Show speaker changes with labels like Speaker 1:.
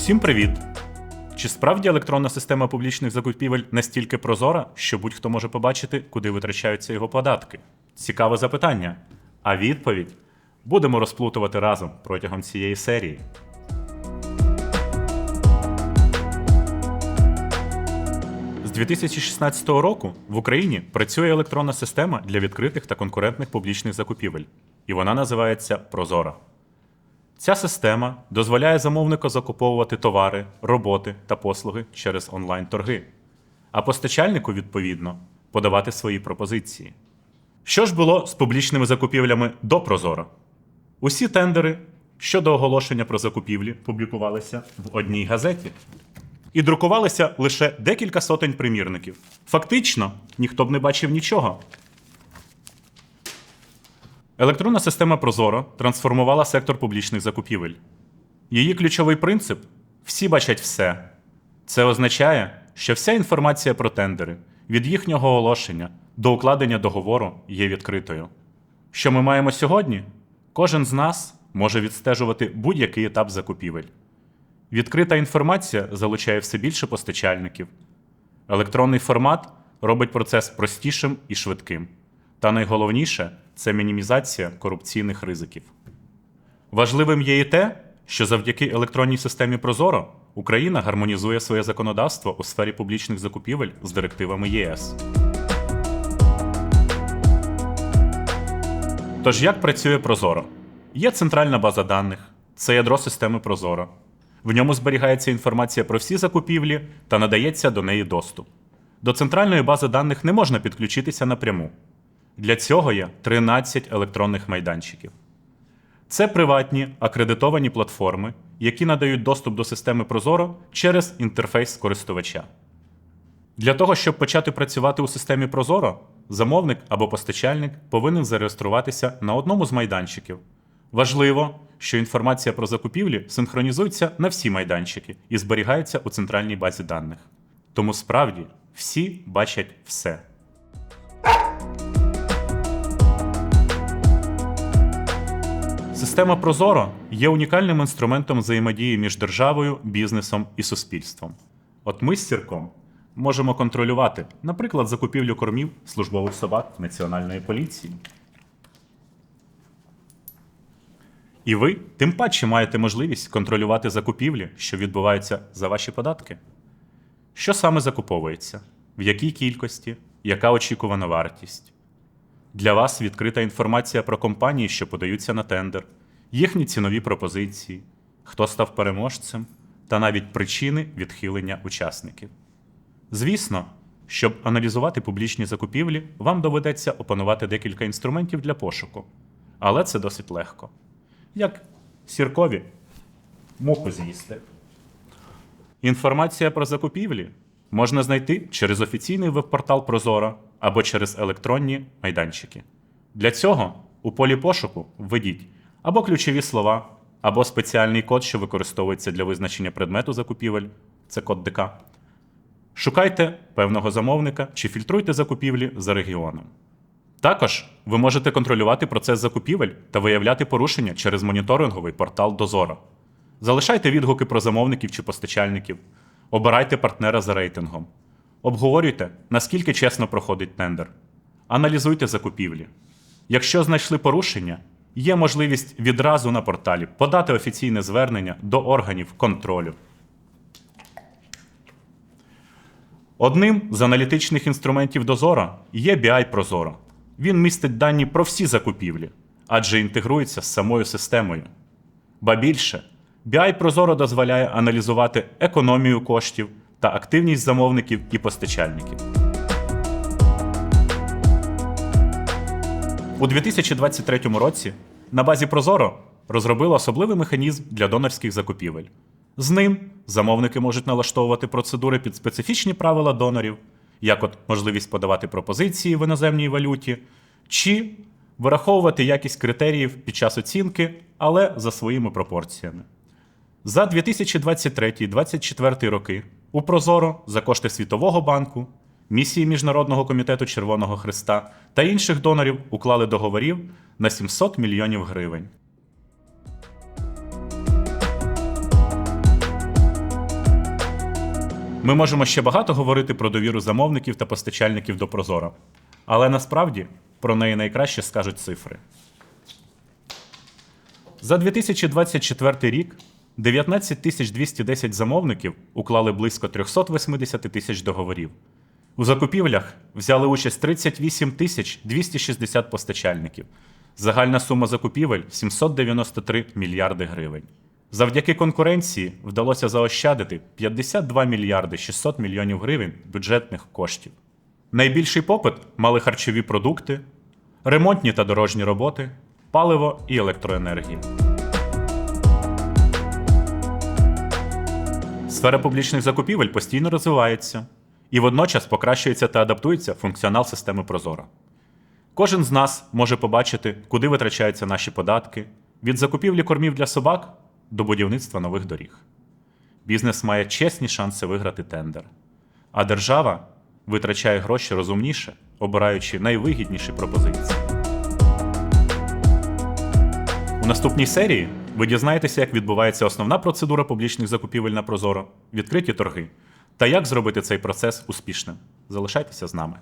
Speaker 1: Усім привіт! Чи справді електронна система публічних закупівель настільки прозора, що будь-хто може побачити, куди витрачаються його податки? Цікаве запитання. А відповідь будемо розплутувати разом протягом цієї серії. З 2016 року в Україні працює електронна система для відкритих та конкурентних публічних закупівель, і вона називається Прозора. Ця система дозволяє замовнику закуповувати товари, роботи та послуги через онлайн-торги, а постачальнику, відповідно, подавати свої пропозиції. Що ж було з публічними закупівлями до Прозоро? Усі тендери щодо оголошення про закупівлі публікувалися в одній газеті і друкувалися лише декілька сотень примірників. Фактично, ніхто б не бачив нічого. Електронна система Прозоро трансформувала сектор публічних закупівель. Її ключовий принцип всі бачать все. Це означає, що вся інформація про тендери від їхнього оголошення до укладення договору є відкритою. Що ми маємо сьогодні? Кожен з нас може відстежувати будь-який етап закупівель. Відкрита інформація залучає все більше постачальників. Електронний формат робить процес простішим і швидким. Та найголовніше це мінімізація корупційних ризиків. Важливим є і те, що завдяки електронній системі Прозоро Україна гармонізує своє законодавство у сфері публічних закупівель з директивами ЄС. Тож як працює Прозоро? Є центральна база даних, це ядро системи Прозоро. В ньому зберігається інформація про всі закупівлі та надається до неї доступ. До центральної бази даних не можна підключитися напряму. Для цього є 13 електронних майданчиків. Це приватні акредитовані платформи, які надають доступ до системи Прозоро через інтерфейс користувача. Для того, щоб почати працювати у системі Прозоро, замовник або постачальник повинен зареєструватися на одному з майданчиків. Важливо, що інформація про закупівлі синхронізується на всі майданчики і зберігається у центральній базі даних. Тому справді всі бачать все. Система Прозоро є унікальним інструментом взаємодії між державою, бізнесом і суспільством. От ми з Сірком можемо контролювати, наприклад, закупівлю кормів службових собак Національної поліції. І ви тим паче маєте можливість контролювати закупівлі, що відбуваються за ваші податки. Що саме закуповується, в якій кількості, яка очікувана вартість. Для вас відкрита інформація про компанії, що подаються на тендер, їхні цінові пропозиції, хто став переможцем та навіть причини відхилення учасників. Звісно, щоб аналізувати публічні закупівлі, вам доведеться опанувати декілька інструментів для пошуку, але це досить легко. Як сіркові муху з'їсти. Інформація про закупівлі можна знайти через офіційний веб-портал Прозоро або через електронні майданчики. Для цього у полі пошуку введіть або ключові слова, або спеціальний код, що використовується для визначення предмету закупівель це код ДК. Шукайте певного замовника чи фільтруйте закупівлі за регіоном. Також ви можете контролювати процес закупівель та виявляти порушення через моніторинговий портал Дозора. Залишайте відгуки про замовників чи постачальників, обирайте партнера за рейтингом, обговорюйте, наскільки чесно проходить тендер, аналізуйте закупівлі. Якщо знайшли порушення, є можливість відразу на порталі подати офіційне звернення до органів контролю. Одним з аналітичних інструментів Дозора є BI Прозоро. Він містить дані про всі закупівлі, адже інтегрується з самою системою. Ба більше, BI Прозоро дозволяє аналізувати економію коштів та активність замовників і постачальників. У 2023 році на базі Прозоро розробили особливий механізм для донорських закупівель. З ним замовники можуть налаштовувати процедури під специфічні правила донорів, як от можливість подавати пропозиції в іноземній валюті, чи вираховувати якість критеріїв під час оцінки, але за своїми пропорціями. За 2023-2024 роки у Прозоро за кошти Світового банку, місії Міжнародного комітету Червоного Христа та інших донорів уклали договорів на 700 мільйонів гривень. Ми можемо ще багато говорити про довіру замовників та постачальників до Прозора. Але насправді про неї найкраще скажуть цифри. За 2024 рік 19 тисяч 210 замовників уклали близько 380 тисяч договорів. У закупівлях взяли участь 38 тисяч 260 постачальників. Загальна сума закупівель 793 мільярди гривень. Завдяки конкуренції вдалося заощадити 52 мільярди 600 мільйонів гривень бюджетних коштів. Найбільший попит мали харчові продукти, ремонтні та дорожні роботи, паливо і електроенергія. Сфера публічних закупівель постійно розвивається і водночас покращується та адаптується функціонал системи Прозора. Кожен з нас може побачити, куди витрачаються наші податки від закупівлі кормів для собак до будівництва нових доріг. Бізнес має чесні шанси виграти тендер, а держава витрачає гроші розумніше, обираючи найвигідніші пропозиції. У наступній серії ви дізнаєтеся, як відбувається основна процедура публічних закупівель на Прозоро, відкриті торги та як зробити цей процес успішним. Залишайтеся з нами.